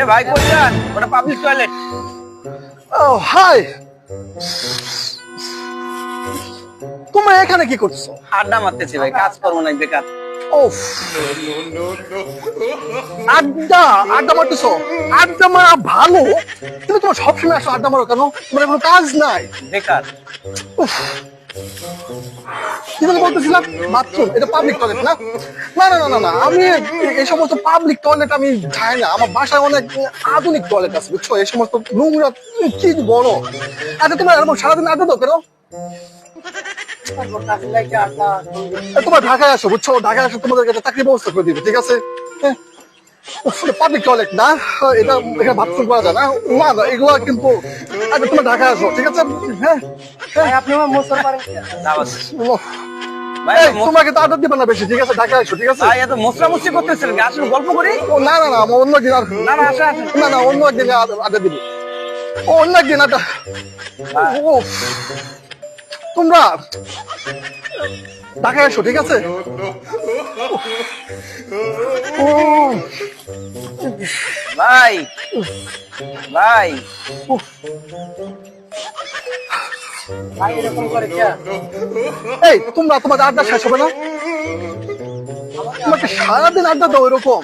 এ ভাই কই যান? ওটা পাবলিক টয়লেট ও হাই! তোমরা এখানে কি করছ? আড্ডা মারতেছি ভাই কাজ করব না বেকার। ও আড্ডা আড্ডা মারতেছো? আড্ডা মারা ভালো কিন্তু তোমার সবসময় আসো আড্ডা মারো কেন? তোমার কোনো কাজ নাই। বেকার। উফ। তোমার ঢাকায় আসো, বুঝছ? ঢাকায় আসো তোমাদের একটা চাকরি ব্যবস্থা করে দিবে, ঠিক আছে? পাবলিক টয়লেট না? এটা এখানে বাথরুম করা যায় না। এগুলো কিন্তু আচ্ছা তোমার ঢাকায় আসো, ঠিক আছে? হ্যাঁ? হ্যাঁ আপনি আমার পারেন না। ভাই তোমাকে তো আদর বেশি ঠিক আছে? ঢাকায় আসো ঠিক আছে? ভাই এত মশলা মশলি করতেছেন আসলে গল্প করি। ও না না না আমার অন্য একদিন আর না না আসে না না অন্য একদিন আদ- আদর দিবি। ও অন্য একদিন আদর ও তোমরা ঢাকায় আসো ঠিক আছে? ও ভাই ভাই। তোমরা তোমাদের আড্ডা শেষ হবে না? তোমাকে সারাদিন আড্ডা দাও এরকম।